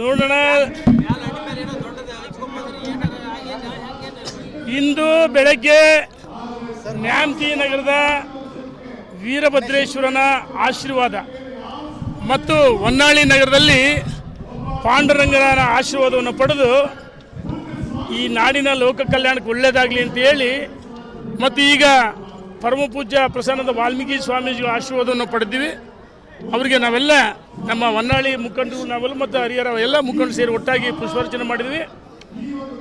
ನೋಡೋಣ. ಇಂದು ಬೆಳಗ್ಗೆ ನ್ಯಾಮತಿ ನಗರದ ವೀರಭದ್ರೇಶ್ವರನ ಆಶೀರ್ವಾದ ಮತ್ತು ಹೊನ್ನಾಳಿ ನಗರದಲ್ಲಿ ಪಾಂಡುರಂಗನ ಆಶೀರ್ವಾದವನ್ನು ಪಡೆದು ಈ ನಾಡಿನ ಲೋಕ ಕಲ್ಯಾಣಕ್ಕೆ ಒಳ್ಳೆಯದಾಗಲಿ ಅಂತ ಹೇಳಿ ಮತ್ತು ಈಗ ಪರಮ ಪೂಜ್ಯ ಪ್ರಸನ್ನದ ವಾಲ್ಮೀಕಿ ಸ್ವಾಮೀಜಿಗಳ ಆಶೀರ್ವಾದವನ್ನು ಪಡೆದಿವಿ. ಅವರಿಗೆ ನಾವೆಲ್ಲ ನಮ್ಮ ಹೊನ್ನಾಳಿ ಮುಖಂಡರು ನಾವೆಲ್ಲ ಮತ್ತು ಹರಿಹರ ಎಲ್ಲ ಮುಖಂಡರು ಸೇರಿ ಒಟ್ಟಾಗಿ ಪುಷ್ಪಾರ್ಚನೆ ಮಾಡಿದ್ವಿ.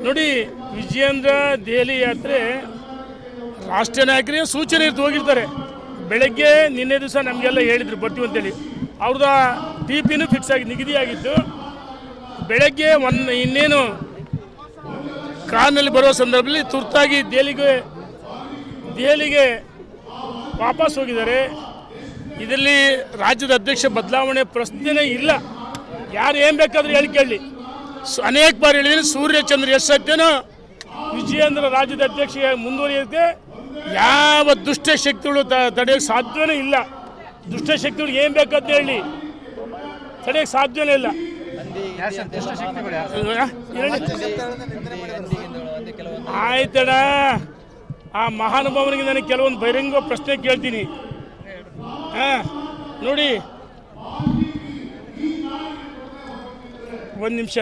ನೋಡಿ, ವಿಜಯೇಂದ್ರ ದೆಹಲಿ ಯಾತ್ರೆ ರಾಷ್ಟ್ರೀಯ ನಾಯಕರಿಗೆ ಸೂಚನೆ ಇರ್ತು, ಹೋಗಿರ್ತಾರೆ. ಬೆಳಗ್ಗೆ ನಿನ್ನೆ ದಿವಸ ನಮಗೆಲ್ಲ ಹೇಳಿದ್ರು ಬರ್ತೀವಿ ಅಂತೇಳಿ. ಅವ್ರದ್ದು ಟಿ ಪಿನೂ ಫಿಕ್ಸ್ ಆಗಿ ನಿಗದಿಯಾಗಿತ್ತು ಬೆಳಗ್ಗೆ ಒನ್, ಇನ್ನೇನು ಕಾರ್ನಲ್ಲಿ ಬರುವ ಸಂದರ್ಭದಲ್ಲಿ ತುರ್ತಾಗಿ ದೆಹಲಿಗೆ ದೆಹಲಿಗೆ ವಾಪಸ್ ಹೋಗಿದ್ದಾರೆ. ಇದರಲ್ಲಿ ರಾಜ್ಯದ ಅಧ್ಯಕ್ಷ ಬದಲಾವಣೆ ಪ್ರಶ್ನೆನೇ ಇಲ್ಲ. ಯಾರು ಏನು ಬೇಕಾದ್ರೂ ಹೇಳಿ ಕೇಳಿ. ಅನೇಕ ಬಾರಿ ಹೇಳಿದ್ರೆ ಸೂರ್ಯಚಂದ್ರ ಎಷ್ಟು ಸತ್ಯನೋ ವಿಜಯೇಂದ್ರ ರಾಜ್ಯದ ಅಧ್ಯಕ್ಷ ಮುಂದುವರಿಯುತ್ತೆ. ಯಾವ ದುಷ್ಟ ಶಕ್ತಿಗಳು ತಡೆಯೋಕ್ಕೆ ಸಾಧ್ಯವೇ ಇಲ್ಲ. ದುಷ್ಟ ಶಕ್ತಿಗಳು ಏನು ಬೇಕಾದ್ರೂ ಹೇಳಿ. ತಡೆಯೋಕ್ಕೆ ಸಾಧ್ಯವೇ ಇಲ್ಲ. ಆಯ್ತಡ ಆ ಮಹಾನುಭಾವನಿಗೆ ನಾನು ಕೆಲವೊಂದು ಬಹಿರಂಗ ಪ್ರಶ್ನೆ ಕೇಳ್ತೀನಿ. ನೋಡಿ. ಒಂದು ನಿಮಿಷ.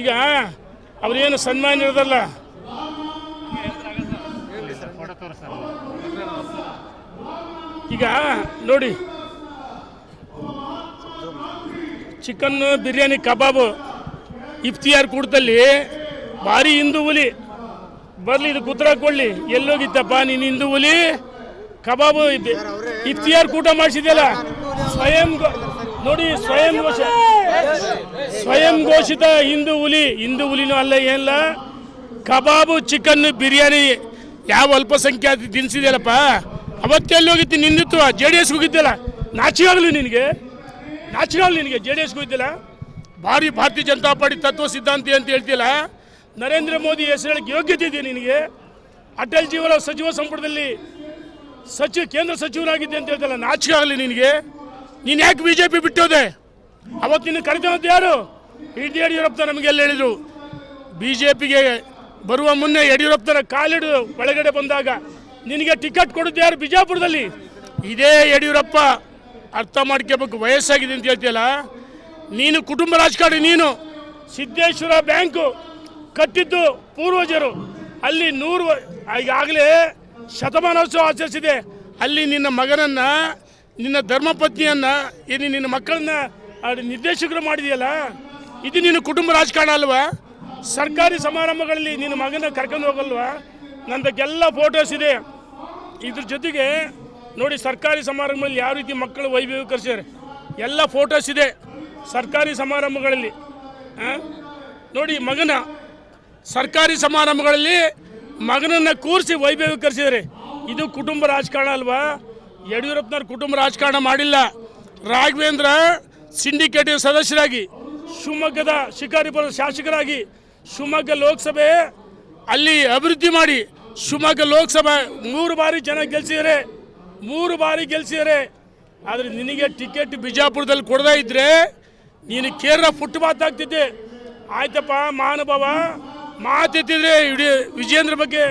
ಈಗ ಅವ್ರೇನು ಸನ್ಮಾನ ಇರೋದಲ್ಲ? ಈಗ ನೋಡಿ. ಚಿಕನ್ ಬಿರಿಯಾನಿ ಕಬಾಬು ಇಫ್ತಿಯಾರ್ ಕೂಟದಲ್ಲಿ ಭಾರಿ ಹಿಂದೂ ಹುಲಿ ಬರಲಿ, ಇದು ಎಲ್ಲೋಗಿದ್ದಪ್ಪ ಎಲ್ಲೋಗಿತ್ತಪ್ಪ ನೀನು ಹಿಂದೂ ಹುಲಿ ಕಬಾಬು ಇಫ್ತಿಯಾರ್ ಕೂಟ ಮಾಡಿಸಿದೆಯಲ್ಲ ಸ್ವಯಂ ನೋಡಿ ಸ್ವಯಂ ಘೋಷ ಸ್ವಯಂ ಘೋಷಿತ ಹಿಂದೂ ಹುಲಿ ಹಿಂದೂ ಹುಲಿನೂ ಅಲ್ಲ ಏನಿಲ್ಲ ಕಬಾಬು ಚಿಕನ್ ಬಿರಿಯಾನಿ ಯಾವ ಅಲ್ಪಸಂಖ್ಯಾತ ತಿನ್ಸಿದೆಯಲ್ಲಪ್ಪ ಅವತ್ತೆಲ್ಲಿ ಹೋಗಿತ್ತು ನಿಂದಿತ್ತು ಜೆ ಡಿ ಎಸ್ ಹೋಗಿದ್ದಲ್ಲ ನಾಚಿಗಾಗಲಿ ನಿನಗೆ ನಾಚಿಗಾಗಲಿ ನಿನಗೆ ಜೆ ಡಿ ಎಸ್ ಹೋಗಿದ್ದಿಲ್ಲ ಭಾರಿ ಭಾರತೀಯ ಜನತಾ ಪಾರ್ಟಿ ತತ್ವ ಸಿದ್ಧಾಂತಿ ಅಂತ ಹೇಳ್ತಿಲ್ಲ ನರೇಂದ್ರ ಮೋದಿ ಹೆಸರು ಹೇಳಕ್ಕೆ ಯೋಗ್ಯತೆ ಇದೆ ನಿನಗೆ ಅಟಲ್ ಜೀವನ ಸಚಿವ ಸಂಪುಟದಲ್ಲಿ ಸಚಿವ ಕೇಂದ್ರ ಸಚಿವನಾಗಿದ್ದೆ ಅಂತ ಹೇಳ್ತಲ್ಲ ನಾಚಿಕೆ ಆಗಲಿ ನಿನಗೆ. ನೀನು ಯಾಕೆ ಬಿ ಜೆ ಪಿ ಬಿಟ್ಟೋದೆ? ಅವತ್ತು ನಿನ್ನ ಕರೆತಂದು ಯಾರು? ಇಡೀ ಯಡಿಯೂರಪ್ಪ ನಮಗೆಲ್ಲ ಹೇಳಿದರು. ಬಿ ಜೆ ಪಿಗೆ ಬರುವ ಮುನ್ನೆ ಯಡಿಯೂರಪ್ಪನ ಕಾಲಿಡು ಒಳಗಡೆ ಬಂದಾಗ, ನಿನಗೆ ಟಿಕೆಟ್ ಕೊಡುತ್ತೆ ಯಾರು ಬಿಜಾಪುರದಲ್ಲಿ? ಇದೇ ಯಡಿಯೂರಪ್ಪ, ಅರ್ಥ ಮಾಡ್ಕೋಬೇಕು, ವಯಸ್ಸಾಗಿದೆ ಅಂತ ಹೇಳ್ತೀಯಲ್ಲ? ನೀನು ಕುಟುಂಬ ರಾಜಕಾರಣಿ, ನೀನು. ಸಿದ್ದೇಶ್ವರ ಬ್ಯಾಂಕು ಕಟ್ಟಿದ್ದು ಪೂರ್ವಜರು. ಅಲ್ಲಿ ನೂರು ಈಗಾಗಲೇ ಶತಮಾನೋತ್ಸವ ಆಚರಿಸಿದೆ. ಅಲ್ಲಿ ನಿನ್ನ ಮಗನನ್ನ, ನಿನ್ನ ಧರ್ಮಪತ್ನಿಯನ್ನ, ಇಲ್ಲಿ ನಿನ್ನ ಮಕ್ಕಳನ್ನ ನಿರ್ದೇಶಕರು ಮಾಡಿದೆಯಲ್ಲ, ಇದು ನಿನ್ನ ಕುಟುಂಬ ರಾಜಕಾರಣ ಅಲ್ವಾ? ಸರ್ಕಾರಿ ಸಮಾರಂಭಗಳಲ್ಲಿ ನಿನ್ನ ಮಗನ ಕರ್ಕೊಂಡು ಹೋಗಲ್ವಾ? ನಂದಕ್ಕೆಲ್ಲ ಫೋಟೋಸ್ ಇದೆ. ಇದ್ರ ಜೊತೆಗೆ ನೋಡಿ, ಸರ್ಕಾರಿ ಸಮಾರಂಭಗಳಲ್ಲಿ ಯಾವ ರೀತಿ ಮಕ್ಕಳು ವೈಭವೀಕರಿಸಿದ್ದಾರೆ. ಎಲ್ಲ ಫೋಟೋಸ್ ಇದೆ ಸರ್ಕಾರಿ ಸಮಾರಂಭಗಳಲ್ಲಿ? ನೋಡಿ, ಮಗನ ಸರ್ಕಾರಿ ಸಮಾರಂಭಗಳಲ್ಲಿ ಮಗನನ್ನು ಕೂರಿಸಿ ವೈಭವೀಕರಿಸಿದರೆ ಇದು ಕುಟುಂಬ ರಾಜಕಾರಣ ಅಲ್ವಾ? ಯಡಿಯೂರಪ್ಪನವ್ರ ಕುಟುಂಬ ರಾಜಕಾರಣ ಮಾಡಿಲ್ಲ. ರಾಘವೇಂದ್ರ ಸಿಂಡಿಕೇಟಿವ್ ಸದಸ್ಯರಾಗಿ, ಶಿವಮೊಗ್ಗದ ಶಿಕಾರಿಪುರ ಶಾಸಕರಾಗಿ ಶಿವಮೊಗ್ಗ ಲೋಕಸಭೆ ಅಲ್ಲಿ ಅಭಿವೃದ್ಧಿ ಮಾಡಿ ಶಿವಮೊಗ್ಗ ಲೋಕಸಭೆ ಮೂರು ಬಾರಿ ಜನ ಗೆಲ್ಸಿದರೆ ಮೂರು ಬಾರಿ ಗೆಲ್ಸಿದರೆ ಆದರೆ ನಿನಗೆ ಟಿಕೆಟ್ ಬಿಜಾಪುರದಲ್ಲಿ ಕೊಡದೇ ಇದ್ರೆ ನೀನು ಕೇರಳ ಫುಟ್ಪಾತ್ ಆಗ್ತಿದ್ದೆ. ಆಯ್ತಪ್ಪ, ಮಹಾನುಭಾವ ಮಾತೆತ್ತಿದ್ರೆ ಇಡೀ ವಿಜೇಂದ್ರ ಬಗ್ಗೆ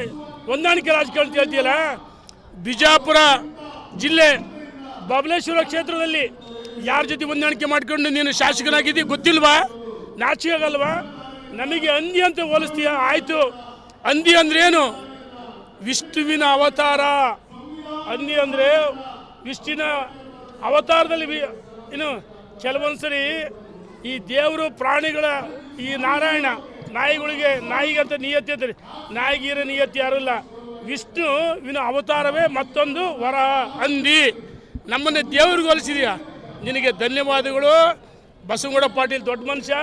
ಹೊಂದಾಣಿಕೆ ರಾಜಕಾರಣ ಹೇಳ್ತೀಯಲ್ಲ? ಬಿಜಾಪುರ ಜಿಲ್ಲೆ ಬಬಲೇಶ್ವರ ಕ್ಷೇತ್ರದಲ್ಲಿ ಯಾರ ಜೊತೆ ಹೊಂದಾಣಿಕೆ ಮಾಡ್ಕೊಂಡು ನೀನು ಶಾಸಕನಾಗಿದ್ದಿ ಗೊತ್ತಿಲ್ವಾ? ನಾಚಿಕೆ ಆಗಲ್ವಾ ನಮಗೆ ಅಂದಿ ಅಂತ ಹೋಲಿಸ್ತೀಯ? ಆಯಿತು. ಹಂದಿ ಅಂದ್ರೆ ಏನು? ವಿಷ್ಣುವಿನ ಅವತಾರ. ಹಂದಿ ಅಂದರೆ ವಿಷ್ಣುವಿನ ಅವತಾರದಲ್ಲಿ ಏನು, ಕೆಲವೊಂದ್ಸರಿ ಈ ದೇವರು ಪ್ರಾಣಿಗಳ ಈ ನಾರಾಯಣ ನಾಯಿಗಳಿಗೆ ನಾಯಿಗಂತ ನಿಯತ್ತಿ ಅಂತಾರೆ. ಯಾರು ಇಲ್ಲ. ವಿಷ್ಣು ವಿನ ಅವತಾರವೇ ಮತ್ತೊಂದು ವರ ಅಂದಿ. ನಮ್ಮನ್ನು ದೇವ್ರಿಗೆ ಹೋಲಿಸಿದೀಯ ನಿನಗೆ ಧನ್ಯವಾದಗಳು. ಬಸವಗೌಡ ಪಾಟೀಲ್ ದೊಡ್ಡ ಮನುಷ್ಯ.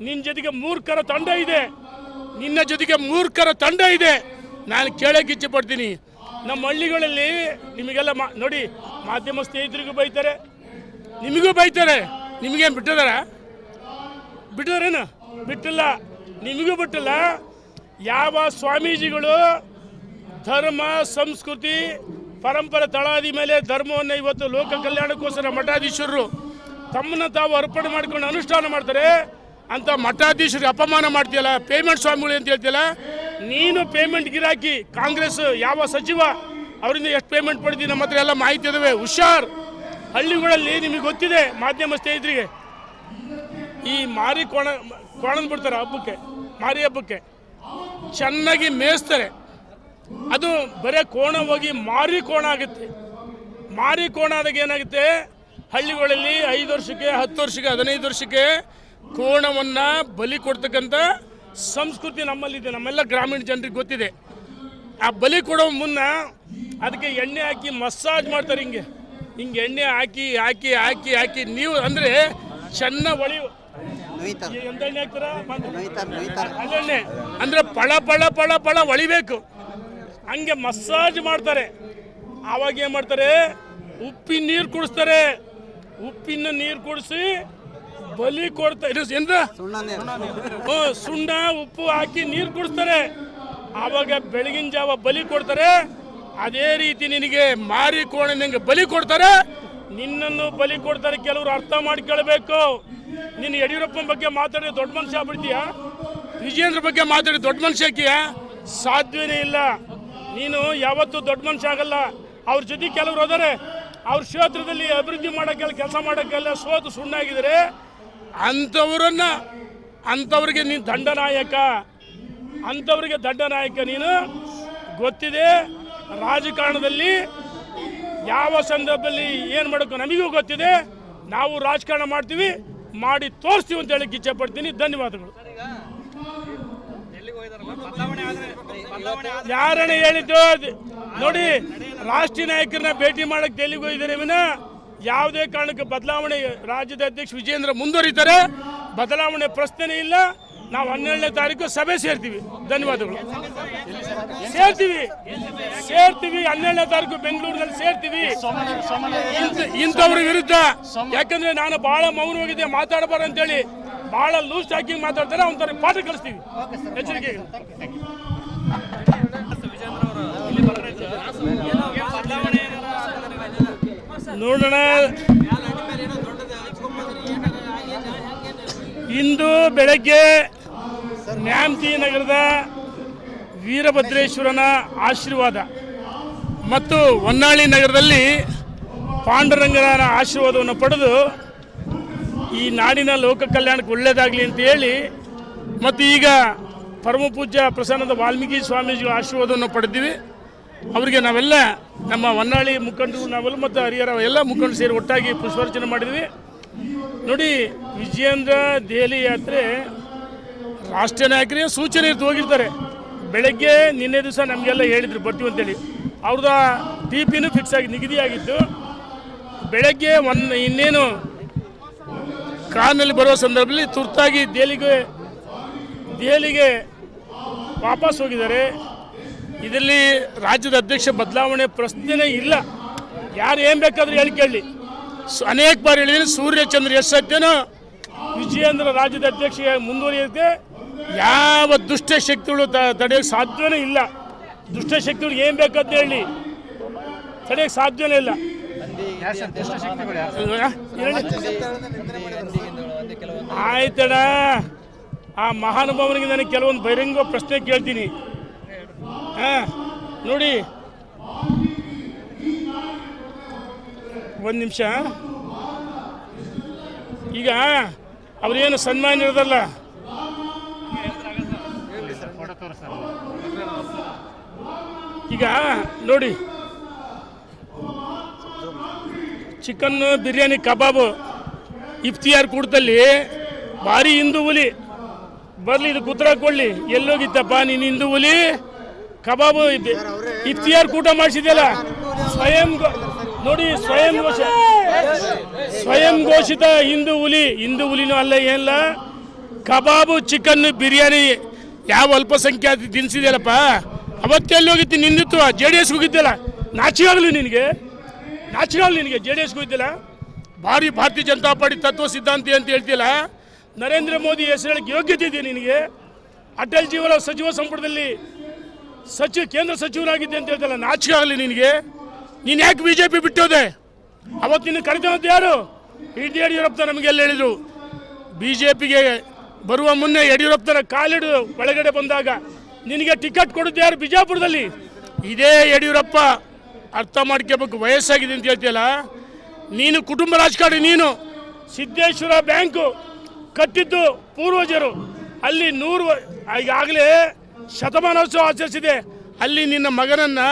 ನಿನ್ನ ಜೊತೆಗೆ ಮೂರ್ಖರ ತಂಡ ಇದೆ. ನಿನ್ನ ಜೊತೆಗೆ ಮೂರ್ಖರ ತಂಡ ಇದೆ. ನಾನು ಕೇಳಕ್ಕೆ ಇಚ್ಛೆ ಪಡ್ತೀನಿ ನಮ್ಮ ಹಳ್ಳಿಗಳಲ್ಲಿ ನಿಮಗೆಲ್ಲ ಮಾ, ನೋಡಿ, ಮಾಧ್ಯಮ ಸ್ನೇಹಿತರಿಗೂ ಬೈತಾರೆ. ನಿಮಗೂ ಬೈತಾರೆ. ನಿಮಗೇನು ಬಿಟ್ಟಿದಾರ? ಬಿಟ್ಟಿದಾರೇನು? ಬಿಟ್ಟಿಲ್ಲ. ನಿಮಗೂ ಬಿಟ್ಟಿಲ್ಲ? ಯಾವ ಸ್ವಾಮೀಜಿಗಳು ಧರ್ಮ, ಸಂಸ್ಕೃತಿ, ಪರಂಪರೆ ತಳಾದಿ ಮೇಲೆ ಧರ್ಮವನ್ನು ಇವತ್ತು ಲೋಕ ಕಲ್ಯಾಣಕ್ಕೋಸ್ಕರ ಮಠಾಧೀಶರು ತಮ್ಮನ್ನು ತಾವು ಅರ್ಪಣೆ ಮಾಡ್ಕೊಂಡು ಅನುಷ್ಠಾನ ಮಾಡ್ತಾರೆ, ಅಂತ ಮಠಾಧೀಶರಿಗೆ ಅಪಮಾನ ಮಾಡ್ತೀಯಲ್ಲ ಪೇಮೆಂಟ್ ಸ್ವಾಮಿಗಳು ಅಂತ ಹೇಳ್ತೀಯಲ್ಲ, ನೀನು ಪೇಮೆಂಟ್ ಗಿರಾಕಿ, ಕಾಂಗ್ರೆಸ್ ಯಾವ ಸಚಿವ, ಅವರಿಂದ ಎಷ್ಟು ಪೇಮೆಂಟ್ ಪಡೆದಿ, ನಮ್ಮ ಹತ್ರ ಎಲ್ಲ ಮಾಹಿತಿ ಇದಾವೆ, ಹುಷಾರ್. ಹಳ್ಳಿಗಳಲ್ಲಿ ನಿಮಗೆ ಗೊತ್ತಿದೆ ಮಾಧ್ಯಮ ಸ್ನೇಹಿತರಿಗೆ, ಈ ಮಾರಿ ಕೊಣ ಕೊಣಂದ್ಬಿಡ್ತಾರೆ ಹಬ್ಬಕ್ಕೆ. ಮಾರಿ ಹಬ್ಬಕ್ಕೆ ಚೆನ್ನಾಗಿ ಮೇಯಿಸ್ತಾರೆ. ಅದು ಬರೀ ಕೋಣ ಹೋಗಿ ಮಾರಿ ಕೋಣ ಆಗುತ್ತೆ. ಮಾರಿ ಕೋಣ ಆದಾಗ ಏನಾಗುತ್ತೆ? ಹಳ್ಳಿಗಳಲ್ಲಿ ಐದು ವರ್ಷಕ್ಕೆ, ಹತ್ತು ವರ್ಷಕ್ಕೆ, ಹದಿನೈದು ವರ್ಷಕ್ಕೆ ಕೋಣವನ್ನು ಬಲಿ ಕೊಡ್ತಕ್ಕಂಥ ಸಂಸ್ಕೃತಿ ನಮ್ಮಲ್ಲಿದೆ. ನಮ್ಮೆಲ್ಲ ಗ್ರಾಮೀಣ ಜನರಿಗೆ ಗೊತ್ತಿದೆ. ಆ ಬಲಿ ಕೊಡೋ ಮುನ್ನ ಅದಕ್ಕೆ ಎಣ್ಣೆ ಹಾಕಿ ಮಸಾಜ್ ಮಾಡ್ತಾರೆ ಹಿಂಗೆ. ಹಿಂಗೆ ಎಣ್ಣೆ ಹಾಕಿ ಹಾಕಿ ಹಾಕಿ ಹಾಕಿ. ನೀವು ಅಂದರೆ ಚೆನ್ನಾಗಿ ಒಳಿ ನೋಯ್ತಾರೆ. ಎಂತ ಎಣ್ಣೆ ಹಾಕ್ತಾರ ನೋಯ್ತಾರೆ ನೋಯ್ತಾರೆ. ಅಲ್ಲೆಣ್ಣೆ ಅಂದ್ರೆ ಪಳ ಪಳ ಪಳ ಪಳ ಒಳಿಬೇಕು. ಹಂಗೆ ಮಸಾಜ್ ಮಾಡ್ತಾರೆ. ಆವಾಗ ಏನು ಮಾಡ್ತಾರೆ? ಉಪ್ಪಿನ ನೀರು ಕುಡಿಸ್ತಾರೆ. ಉಪ್ಪಿನ ನೀರು ಕುಡಿಸಿ ಬಲಿ ಕೊಡ್ತಾರೆ ಎಂದ್ರ ಸುಣ್ಣ ಉಪ್ಪು ಹಾಕಿ ನೀರು ಕುಡಿಸ್ತಾರೆ. ಆವಾಗ ಬೆಳಗಿನ ಜಾವ ಬಲಿ ಕೊಡ್ತಾರೆ. ಅದೇ ರೀತಿ ನಿನಗೆ ಮಾರಿ ನಿಂಗೆ ಬಲಿ ಕೊಡ್ತಾರೆ. ನಿನ್ನನ್ನು ಬಲಿ ಕೊಡ್ತಾರೆ ಕೆಲವರು ಅರ್ಥ ಮಾಡ್ಕೊಳ್ಬೇಕು. ನಿನ್ನ ಯಡಿಯೂರಪ್ಪನ ಬಗ್ಗೆ ಮಾತಾಡಿ ದೊಡ್ಡ ಮನುಷ್ಯ ಆಗ್ಬಿಡ್ತೀಯ? ವಿಜೇಂದ್ರ ಬಗ್ಗೆ ಮಾತಾಡಿ ದೊಡ್ಡ ಮನುಷ್ಯ ಹಾಕಿಯ ಸಾಧ್ಯವೇ ಇಲ್ಲ. ನೀನು ಯಾವತ್ತೂ ದೊಡ್ಡ ಮನುಷ್ಯ ಆಗಲ್ಲ. ಅವ್ರ ಜೊತೆ ಕೆಲವರು ಹೋದರೆ ಅವ್ರ ಕ್ಷೇತ್ರದಲ್ಲಿ ಅಭಿವೃದ್ಧಿ ಮಾಡೋಕ್ಕೆಲ್ಲ ಕೆಲಸ ಮಾಡೋಕ್ಕೆಲ್ಲ ಸೋತು ಸುಣ್ಣಾಗಿದ್ರೆ ಅಂಥವ್ರನ್ನ, ಅಂಥವ್ರಿಗೆ ನೀನು ದಂಡನಾಯಕ ಅಂಥವ್ರಿಗೆ ದಂಡನಾಯಕ ನೀನು. ಗೊತ್ತಿದೆ ರಾಜಕಾರಣದಲ್ಲಿ ಯಾವ ಸಂದರ್ಭದಲ್ಲಿ ಏನು ಮಾಡಬೇಕು ನಮಗೂ ಗೊತ್ತಿದೆ. ನಾವು ರಾಜಕಾರಣ ಮಾಡ್ತೀವಿ, ಮಾಡಿ ತೋರಿಸ್ತೀವಿ ಅಂತ ಹೇಳಕ್ಕೆ ಇಚ್ಛೆ ಪಡ್ತೀನಿ. ಧನ್ಯವಾದಗಳು. ಯಾರನ್ನ ಹೇಳಿದ್ದು? ನೋಡಿ, ರಾಷ್ಟ್ರೀಯ ನಾಯಕರನ್ನ ಭೇಟಿ ಮಾಡಕ್ಕೆ ಡೆಲ್ಲಿಗೆ ಹೋಗಿದ್ದಾರೆ ವಿನ. ಯಾವುದೇ ಕಾರಣಕ್ಕೆ ಬದಲಾವಣೆ ರಾಜ್ಯದ ಅಧ್ಯಕ್ಷ ವಿಜೇಂದ್ರ ಮುಂದುವರಿತಾರೆ. ಬದಲಾವಣೆ ಪ್ರಶ್ನೆ ಇಲ್ಲ. ನಾವು ಹನ್ನೆರಡನೇ ತಾರೀಕು ಸಭೆ ಸೇರ್ತೀವಿ. ಧನ್ಯವಾದಗಳು. ಸೇರ್ತೀವಿ. ಸೇರ್ತೀವಿ. ಹನ್ನೆರಡನೇ ತಾರೀಕು ಬೆಂಗಳೂರಿನಲ್ಲಿ ಸೇರ್ತೀವಿ. ಇಂಥ- ಇಂಥವ್ರ ವಿರುದ್ಧ. ಯಾಕಂದ್ರೆ ನಾನು ಬಹಳ ಮೌನವಾಗಿದ್ದೆ ಮಾತಾಡಬಾರ ಅಂತೇಳಿ ಬಹಳ ಲೂಸ್ ಹಾಕಿ ಮಾತಾಡ್ತಾರೆ ಅವ್ನ ಪಾಠ ಕಲಿಸ್ತೀವಿ. ಎಚ್ಚರಿಕೆ ನೋಡೋಣ. ಇಂದು ಬೆಳಗ್ಗೆ ನ್ಯಾಮತಿ ನಗರದ ವೀರಭದ್ರೇಶ್ವರನ ಆಶೀರ್ವಾದ ಮತ್ತು ಹೊನ್ನಾಳಿ ನಗರದಲ್ಲಿ ಪಾಂಡುರಂಗನ ಆಶೀರ್ವಾದವನ್ನು ಪಡೆದು ಈ ನಾಡಿನ ಲೋಕ ಕಲ್ಯಾಣಕ್ಕೆ ಒಳ್ಳೆಯದಾಗಲಿ ಅಂತ ಹೇಳಿ ಮತ್ತು ಈಗ ಪರಮ ಪೂಜ್ಯ ಪ್ರಸನ್ನದ ವಾಲ್ಮೀಕಿ ಸ್ವಾಮೀಜಿ ಆಶೀರ್ವಾದವನ್ನು ಪಡೆದಿವಿ. ಅವರಿಗೆ ನಾವೆಲ್ಲ ನಮ್ಮ ಹೊನ್ನಾಳಿ ಮುಖಂಡರು, ನಾವೆಲ್ಲ ಮತ್ತು ಹರಿಹರ ಎಲ್ಲ ಮುಖಂಡರು ಸೇರಿ ಒಟ್ಟಾಗಿ ಪುಷ್ಪಾರ್ಚನೆ ಮಾಡಿದ್ವಿ. ನೋಡಿ, ವಿಜಯೇಂದ್ರ ದೆಹಲಿ ಯಾತ್ರೆ ರಾಷ್ಟ್ರೀಯ ನಾಯಕರಿಗೆ ಸೂಚನೆ ಇತ್ತು ಹೋಗಿರ್ತಾರೆ. ಬೆಳಗ್ಗೆ ನಿನ್ನೆ ದಿವಸ ನಮಗೆಲ್ಲ ಹೇಳಿದ್ರು ಬರ್ತೀವಿ ಅಂತೇಳಿ. ಅವ್ರದ ಟಿ ಪಿನೂ ಫಿಕ್ಸ್ ಆಗಿ ನಿಗದಿಯಾಗಿತ್ತು ಬೆಳಗ್ಗೆ ಒನ್ ಇನ್ನೇನು ಕಾರ್ನಲ್ಲಿ ಬರುವ ಸಂದರ್ಭದಲ್ಲಿ ತುರ್ತಾಗಿ ದೆಹಲಿಗೆ ದೆಹಲಿಗೆ ವಾಪಸ್ ಹೋಗಿದ್ದಾರೆ. ಇದರಲ್ಲಿ ರಾಜ್ಯದ ಅಧ್ಯಕ್ಷ ಬದಲಾವಣೆ ಪ್ರಶ್ನೆನೇ ಇಲ್ಲ. ಯಾರು ಏನು ಬೇಕಾದ್ರೂ ಹೇಳಿ ಕೇಳಿ. ಅನೇಕ ಬಾರಿ ಹೇಳಿದ್ರೆ ಸೂರ್ಯಚಂದ್ರ ಎಸ್ ಸತ್ಯನೋ ವಿಜಯೇಂದ್ರ ರಾಜ್ಯದ ಅಧ್ಯಕ್ಷ ಮುಂದುವರಿಯುತ್ತೆ. ಯಾವ ದುಷ್ಟ ಶಕ್ತಿಗಳು ತ- ತಡೆಯೋಕ್ಕೆ ಸಾಧ್ಯವೇ ಇಲ್ಲ. ದುಷ್ಟ ಶಕ್ತಿಗಳು ಏನು ಬೇಕಂತ ಹೇಳಿ. ತಡೆಯೋಕ್ಕೆ ಸಾಧ್ಯವೇ ಇಲ್ಲ. ಆಯ್ತಣ ಆ ಮಹಾನುಭಾವನಿಗೆ ನನಗೆ ಕೆಲವೊಂದು ಬಹಿರಂಗ ಪ್ರಶ್ನೆ ಕೇಳ್ತೀನಿ. ಹಾ, ನೋಡಿ. ಒಂದು ನಿಮಿಷ. ಈಗ ಅವ್ರೇನು ಸನ್ಮಾನ ಇರೋದಲ್ಲ ಈಗ ನೋಡಿ. ಚಿಕನ್ ಬಿರಿಯಾನಿ ಕಬಾಬು ಇಫ್ತಿಯಾರ್ ಕೂಟದಲ್ಲಿ ಭಾರಿ ಹಿಂದೂ ಹುಲಿ. ಬರಲಿ, ಇದು ಕುತ್ರ ಕೊಡ್ಲಿ ಎಲ್ಲೋಗಿತ್ತಪ್ಪ ನೀನು ಹಿಂದೂ ಹುಲಿ. ಕಬಾಬು ಇಫ್ತಿಯಾರ್ ಕೂಟ ಮಾಡಿಸಿದ್ಯಲ್ಲ? ಸ್ವಯಂ ನೋಡಿ, ಸ್ವಯಂ ಘೋಷ, ಸ್ವಯಂ ಘೋಷಿತ ಹಿಂದೂ ಹುಲಿ. ಹಿಂದೂ ಹುಲಿನೂ ಅಲ್ಲ, ಏನಿಲ್ಲ. ಕಬಾಬು ಚಿಕನ್ ಬಿರಿಯಾನಿ ಯಾವ ಅಲ್ಪಸಂಖ್ಯಾತ ತಿನ್ಸಿದ್ಯಲ್ಲಪ್ಪ? ಅವತ್ತೆಲ್ಲಿ ಹೋಗಿತ್ತು ನಿಂದಿತ್ತು ಜೆ ಡಿ ಎಸ್ ಹೋಗಿದ್ದಿಲ್ಲ. ನಾಚಿಗಾಗಲಿ ನಿನಗೆ. ನಾಚಿಗಾಗಲಿ ನಿನಗೆ ಜೆ ಡಿ ಎಸ್ ಹೋಗಿದ್ದಿಲ್ಲ. ಭಾರಿ ಭಾರತೀಯ ಜನತಾ ಪಾರ್ಟಿ ತತ್ವ ಸಿದ್ಧಾಂತಿ ಅಂತ ಹೇಳ್ತಿಲ್ಲ ನರೇಂದ್ರ ಮೋದಿ ಹೆಸರು ಹೇಳಕ್ಕೆ ಯೋಗ್ಯತೆ ಇದೆ ನಿನಗೆ. ಅಟಲ್ ಜೀವನ ಸಚಿವ ಸಂಪುಟದಲ್ಲಿ ಸಚಿವ ಕೇಂದ್ರ ಸಚಿವರಾಗಿದ್ದೆ ಅಂತ ಹೇಳ್ತಲ್ಲ ನಾಚಿಕೆ ನಿನಗೆ. ನೀನು ಯಾಕೆ ಬಿ ಜೆ ಪಿ ಬಿಟ್ಟೋದೆ? ಅವತ್ತು ನಿನ್ನ ಕರೆದಂತ ಯಾರು? ಇಡೀ ಯಡಿಯೂರಪ್ಪ ನಮಗೆಲ್ಲ ಹೇಳಿದರು. ಬಿ ಜೆ ಪಿಗೆ ಬರುವ ಮುನ್ನೆ ಯಡಿಯೂರಪ್ಪನ ಕಾಲಿಡು ಒಳಗಡೆ ಬಂದಾಗ ನಿನಗೆ ಟಿಕೆಟ್ ಕೊಡುತ್ತೆ ಯಾರು? ಬಿಜಾಪುರದಲ್ಲಿ? ಇದೇ ಯಡಿಯೂರಪ್ಪ ಅರ್ಥ ಮಾಡ್ಕೋಬೇಕು, ವಯಸ್ಸಾಗಿದೆ ಅಂತ ಹೇಳ್ತೀಯಲ್ಲ? ನೀನು ಕುಟುಂಬ ರಾಜಕಾರಣಿ, ನೀನು ಸಿದ್ದೇಶ್ವರ ಬ್ಯಾಂಕು ಕಟ್ಟಿದ್ದು ಪೂರ್ವಜರು. ಅಲ್ಲಿ ನೂರು ಈಗಾಗಲೇ ಶತಮಾನೋತ್ಸವ ಆಚರಿಸಿದೆ. ಅಲ್ಲಿ ನಿನ್ನ ಮಗನನ್ನ,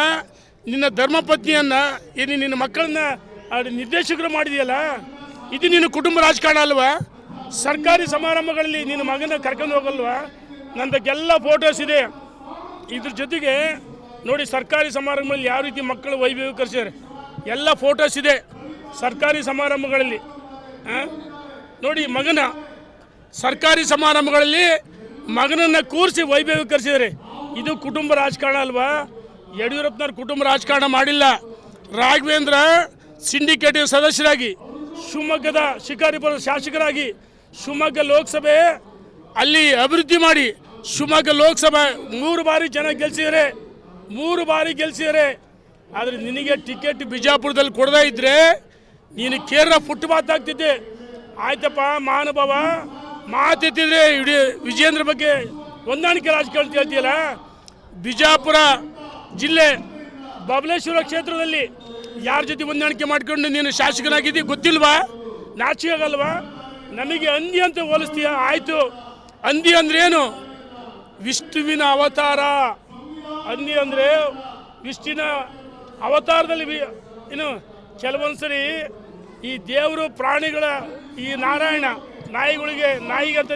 ನಿನ್ನ ಧರ್ಮಪತ್ನಿಯನ್ನ ಏನು ನಿನ್ನ ಮಕ್ಕಳನ್ನ ನಿರ್ದೇಶಕರು ಮಾಡಿದೆಯಲ್ಲ? ಇದು ನಿನ್ನ ಕುಟುಂಬ ರಾಜಕಾರಣ ಅಲ್ವಾ? ಸರ್ಕಾರಿ ಸಮಾರಂಭಗಳಲ್ಲಿ ನಿನ್ನ ಮಗನ ಕರ್ಕೊಂಡು ಹೋಗಲ್ವಾ? ನಂದಕ್ಕೆಲ್ಲ ಫೋಟೋಸ್ ಇದೆ. ಇದ್ರ ಜೊತೆಗೆ ನೋಡಿ ಸರ್ಕಾರಿ ಸಮಾರಂಭಗಳಲ್ಲಿ ಯಾವ ರೀತಿ ಮಕ್ಕಳು ವೈಭವೀಕರಿಸಿದ್ದಾರೆ ಎಲ್ಲ ಫೋಟೋಸ್ ಇದೆ ಸರ್ಕಾರಿ ಸಮಾರಂಭಗಳಲ್ಲಿ. ನೋಡಿ ಮಗನ ಸರ್ಕಾರಿ ಸಮಾರಂಭಗಳಲ್ಲಿ ಮಗನನ್ನ ಕೂರಿಸಿ ವೈಭವೀಕರಿಸಿದ್ದಾರೆ ಇದು ಕುಟುಂಬ ರಾಜಕಾರಣ ಅಲ್ವಾ? ಯಡಿಯೂರಪ್ಪನವ್ರು ಕುಟುಂಬ ರಾಜಕಾರಣ ಮಾಡಿಲ್ಲ. ರಾಘವೇಂದ್ರ ಸಿಂಡಿಕೇಟ್ ಸದಸ್ಯರಾಗಿ, ಶಿವಮೊಗ್ಗದ ಶಿಕಾರಿಪುರ ಶಾಸಕರಾಗಿ, ಶಿವಮೊಗ್ಗ ಲೋಕಸಭೆ ಅಲ್ಲಿ ಅಭಿವೃದ್ಧಿ ಮಾಡಿ ಶಿವಮೊಗ್ಗ ಲೋಕಸಭೆ ಮೂರು ಬಾರಿ ಜನ ಗೆಲ್ಸಿದರೆ ಮೂರು ಬಾರಿ ಗೆಲ್ಸಿದರೆ ಆದರೆ ನಿನಗೆ ಟಿಕೆಟ್ ಬಿಜಾಪುರದಲ್ಲಿ ಕೊಡದೇ ಇದ್ರೆ ನೀನು ಕೇರಳ ಫುಟ್ಪಾತ್ ಆಗ್ತಿದ್ದೆ. ಆಯ್ತಪ್ಪ, ಮಹಾನುಭಾವ ಮಾತೆತ್ತಿದ್ರೆ ಇಡೀ ವಿಜೇಂದ್ರ ಬಗ್ಗೆ ಹೊಂದಾಣಿಕೆ ರಾಜಕಾರಣ ಹೇಳ್ತೀಯಲ್ಲ? ಬಿಜಾಪುರ ಜಿಲ್ಲೆ ಬಬಲೇಶ್ವರ ಕ್ಷೇತ್ರದಲ್ಲಿ ಯಾರ ಜೊತೆ ಹೊಂದಾಣಿಕೆ ಮಾಡ್ಕೊಂಡು ನೀನು ಶಾಸಕರಾಗಿದಿ ಗೊತ್ತಿಲ್ವಾ? ನಾಚಿಕೆ ಆಗಲ್ವಾ ನಮಗೆ ಹಂದಿ ಅಂತ ಹೋಲಿಸ್ತೀಯ? ಆಯ್ತು. ಹಂದಿ ಅಂದ್ರೇನು? ವಿಷ್ಣುವಿನ ಅವತಾರ. ಹಂದಿ ಅಂದರೆ ವಿಷ್ಣುವಿನ ಅವತಾರದಲ್ಲಿ ಏನು ಕೆಲವೊಂದ್ಸರಿ ಈ ದೇವರು ಪ್ರಾಣಿಗಳ ಈ ನಾರಾಯಣ ನಾಯಿಗಳಿಗೆ ನಾಯಿಗೆ ಅಂತ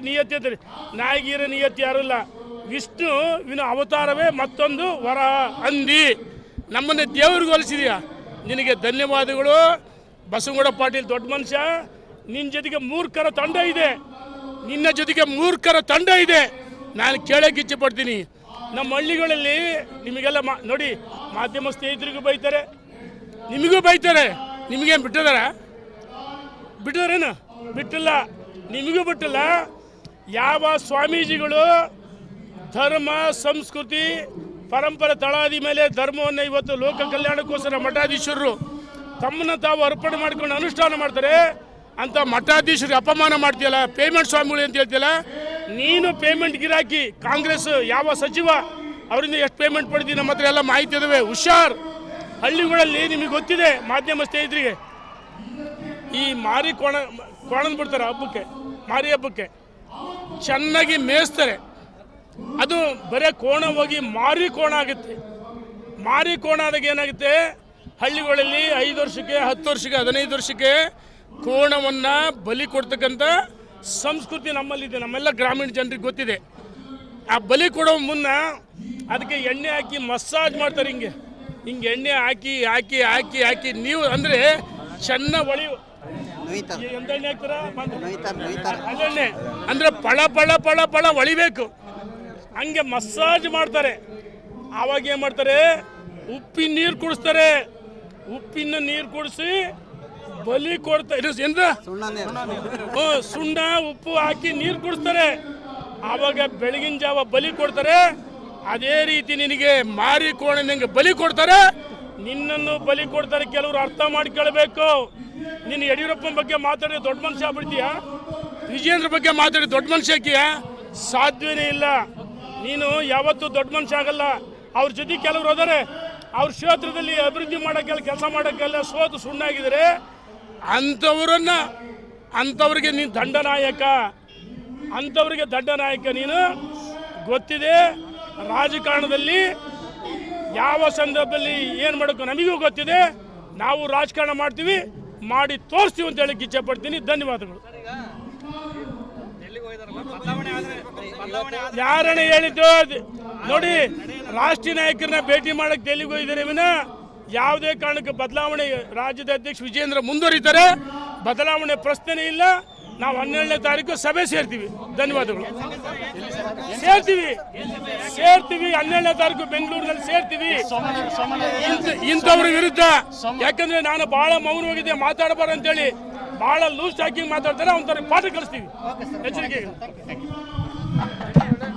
ನಾಯಿಗೀರ ನಿಯತ್ತಿ ಯಾರೂ ಇಲ್ಲ. ಯಾರಿಲ್ಲ ವಿಷ್ಣುವಿನ ಅವತಾರವೇ ಮತ್ತೊಂದು ವರ. ಹಂದಿ ನಮ್ಮನ್ನು ದೇವ್ರಿಗೆ ಹೋಲಿಸಿದೀಯ ನಿನಗೆ ಧನ್ಯವಾದಗಳು. ಬಸವಗೌಡ ಪಾಟೀಲ್ ದೊಡ್ಡ ಮನುಷ್ಯ. ನಿನ್ನ ಜೊತೆಗೆ ಮೂರ್ಖರ ತಂಡ ಇದೆ. ನಿನ್ನ ಜೊತೆಗೆ ಮೂರ್ಖರ ತಂಡ ಇದೆ. ನಾನು ಕೇಳಕ್ಕೆ ಇಚ್ಛೆ ಪಡ್ತೀನಿ. ನಮ್ಮ ಹಳ್ಳಿಗಳಲ್ಲಿ ನಿಮಗೆಲ್ಲ ಮಾ, ನೋಡಿ, ಮಾಧ್ಯಮ ಸ್ನೇಹಿತರಿಗೂ ಬೈತಾರೆ. ನಿಮಗೂ ಬೈತಾರೆ. ನಿಮಗೇನು ಬಿಟ್ಟಿದಾರ? ಬಿಟ್ಟಿದಾರೇನು? ಬಿಟ್ಟಿಲ್ಲ. ನಿಮಗೂ ಬಿಟ್ಟಿಲ್ಲ. ಯಾವ ಸ್ವಾಮೀಜಿಗಳು ಧರ್ಮ, ಸಂಸ್ಕೃತಿ, ಪರಂಪರೆ ತಳಾದಿ ಮೇಲೆ ಧರ್ಮವನ್ನು ಇವತ್ತು ಲೋಕ ಕಲ್ಯಾಣಕ್ಕೋಸ್ಕರ ಮಠಾಧೀಶರು ತಮ್ಮನ್ನು ತಾವು ಅರ್ಪಣೆ ಮಾಡ್ಕೊಂಡು ಅನುಷ್ಠಾನ ಮಾಡ್ತಾರೆ. ಅಂತ ಮಠಾಧೀಶರಿಗೆ ಅಪಮಾನ ಮಾಡ್ತೀಯಲ್ಲ? ಪೇಮೆಂಟ್ ಸ್ವಾಮಿಗಳು ಅಂತ ಹೇಳ್ತೀಯಲ್ಲ? ನೀನು ಪೇಮೆಂಟ್ ಗಿರಾಕಿ, ಕಾಂಗ್ರೆಸ್ ಯಾವ ಸಚಿವ ಅವರಿಂದ ಎಷ್ಟು ಪೇಮೆಂಟ್ ಪಡೆದಿ ನಮ್ಮ ಹತ್ರ ಎಲ್ಲ ಮಾಹಿತಿ ಇದಾವೆ. ಹುಷಾರ್. ಹಳ್ಳಿಗಳಲ್ಲಿ ನಿಮಗೆ ಗೊತ್ತಿದೆ ಮಾಧ್ಯಮ ಸ್ನೇಹಿತರಿಗೆ. ಈ ಮಾರಿ ಕೋಣ ಕೋಣನ್ ಬಿಡ್ತಾರೆ ಹಬ್ಬಕ್ಕೆ, ಮಾರಿ ಹಬ್ಬಕ್ಕೆ. ಚೆನ್ನಾಗಿ ಮೇಯಿಸ್ತಾರೆ. ಅದು ಬರೀ ಕೋಣ ಹೋಗಿ ಮಾರಿ ಕೋಣ ಆಗುತ್ತೆ. ಮಾರಿ ಕೋಣ ಆದಾಗ ಏನಾಗುತ್ತೆ? ಹಳ್ಳಿಗಳಲ್ಲಿ ಐದು ವರ್ಷಕ್ಕೆ, ಹತ್ತು ವರ್ಷಕ್ಕೆ, ಹದಿನೈದು ವರ್ಷಕ್ಕೆ ಕೋಣವನ್ನು ಬಲಿ ಕೊಡ್ತಕ್ಕಂಥ ಸಂಸ್ಕೃತಿ ನಮ್ಮಲ್ಲಿದೆ ನಮ್ಮೆಲ್ಲ ಗ್ರಾಮೀಣ ಜನರಿಗೆ ಗೊತ್ತಿದೆ. ಆ ಬಲಿ ಕೊಡೋ ಮುನ್ನ ಅದಕ್ಕೆ ಎಣ್ಣೆ ಹಾಕಿ ಮಸಾಜ್ ಮಾಡ್ತಾರೆ ಹಿಂಗೆ. ಹಿಂಗೆ ಎಣ್ಣೆ ಹಾಕಿ ಹಾಕಿ ಹಾಕಿ ಹಾಕಿ ನೀವು ಅಂದರೆ ಚೆನ್ನಾಗಿ ಒಳಿವು ಎಂತ ಎಣ್ಣೆ ಹಾಕ್ತಾರ? ಅಲ್ಲೆಣ್ಣೆ ಅಂದ್ರೆ ಪಳ ಪಳ ಪಳ ಪಳ ಒಳಿಬೇಕು. ಹಂಗೆ ಮಸಾಜ್ ಮಾಡ್ತಾರೆ. ಆವಾಗ ಏನು ಮಾಡ್ತಾರೆ? ಉಪ್ಪಿನ ನೀರು ಕುಡಿಸ್ತಾರೆ. ಉಪ್ಪಿನ ನೀರು ಕುಡಿಸಿ ಬಲಿ ಕೊಡ್ತಾ ಎಂದ ಹ್ಞೂ, ಸುಣ್ಣ ಉಪ್ಪು ಹಾಕಿ ನೀರು ಕುಡಿಸ್ತಾರೆ. ಆವಾಗ ಬೆಳಗಿನ ಜಾವ ಬಲಿ ಕೊಡ್ತಾರೆ. ಅದೇ ರೀತಿ ನಿನಗೆ ಮಾರಿ ಕೋಣ ನಿನಗೆ ಬಲಿ ಕೊಡ್ತಾರೆ. ನಿನ್ನನ್ನು ಬಲಿ ಕೊಡ್ತಾರೆ ಕೆಲವರು ಅರ್ಥ ಮಾಡ್ಕೊಳ್ಬೇಕು ನಿನ್ನ ಯಡಿಯೂರಪ್ಪನ ಬಗ್ಗೆ ಮಾತಾಡಿ ದೊಡ್ಡ ಮನುಷ್ಯ ಆಗ್ಬಿಡ್ತೀಯ? ವಿಜೇಂದ್ರ ಬಗ್ಗೆ ಮಾತಾಡಿ ದೊಡ್ಡ ಮನುಷ್ಯ ಹಾಕಿಯ ಸಾಧ್ಯವೇ ಇಲ್ಲ. ನೀನು ಯಾವತ್ತೂ ದೊಡ್ಡ ಮನುಷ್ಯ ಆಗಲ್ಲ. ಅವ್ರ ಜೊತೆ ಕೆಲವರು ಅದಾರೆ. ಅವ್ರ ಕ್ಷೇತ್ರದಲ್ಲಿ ಅಭಿವೃದ್ಧಿ ಮಾಡೋಕ್ಕೆಲ್ಲ ಕೆಲಸ ಮಾಡೋಕ್ಕೆಲ್ಲ ಸೋತು ಸುಣ್ಣಾಗಿದ್ದಾರೆ. ಅಂಥವ್ರನ್ನ, ಅಂಥವ್ರಿಗೆ ನೀನು ದಂಡನಾಯಕ ಅಂಥವ್ರಿಗೆ ದಂಡನಾಯಕ ನೀನು. ಗೊತ್ತಿದೆ, ರಾಜಕಾರಣದಲ್ಲಿ ಯಾವ ಸಂದರ್ಭದಲ್ಲಿ ಏನು ಮಾಡಬೇಕು ನಮಗೂ ಗೊತ್ತಿದೆ. ನಾವು ರಾಜಕಾರಣ ಮಾಡ್ತೀವಿ, ಮಾಡಿ ತೋರಿಸ್ತೀವಿ ಅಂತ ಹೇಳಿ ಇಚ್ಛೆ ಪಡ್ತೀನಿ. ಧನ್ಯವಾದಗಳು. ಯಾರನ್ನ ಹೇಳಿದ್ದು? ನೋಡಿ, ರಾಷ್ಟ್ರೀಯ ನಾಯಕರನ್ನ ಭೇಟಿ ಮಾಡಕ್ಕೆ ಡೆಲ್ಲಿಗೆ ಹೋಗಿದ್ದಾರೆ ವಿನ ಯಾವುದೇ ಕಾರಣಕ್ಕೆ ಬದಲಾವಣೆ ರಾಜ್ಯದ ಅಧ್ಯಕ್ಷ ವಿಜೇಂದ್ರ ಮುಂದುವರಿತಾರೆ ಬದಲಾವಣೆ ಪ್ರಶ್ನೆ ಇಲ್ಲ. ನಾವು ಹನ್ನೆರಡನೇ ತಾರೀಕು ಸಭೆ ಸೇರ್ತೀವಿ. ಧನ್ಯವಾದಗಳು. ಸೇರ್ತೀವಿ. ಸೇರ್ತೀವಿ. ಹನ್ನೆರಡನೇ ತಾರೀಕು ಬೆಂಗಳೂರಿನಲ್ಲಿ ಸೇರ್ತೀವಿ. ಇಂಥ- ಇಂಥವ್ರ ವಿರುದ್ಧ. ಯಾಕಂದ್ರೆ ನಾನು ಬಹಳ ಮೌನವಾಗಿದ್ದೆ ಮಾತಾಡಬಾರ ಅಂತೇಳಿ ಬಹಳ ಲೂಸ್ ಹಾಕಿ ಮಾತಾಡ್ತಾರೆ. ಒಂಥರ ಪಾಠ ಕಳಿಸ್ತೀವಿ ಎಚ್ಚರಿಕೆ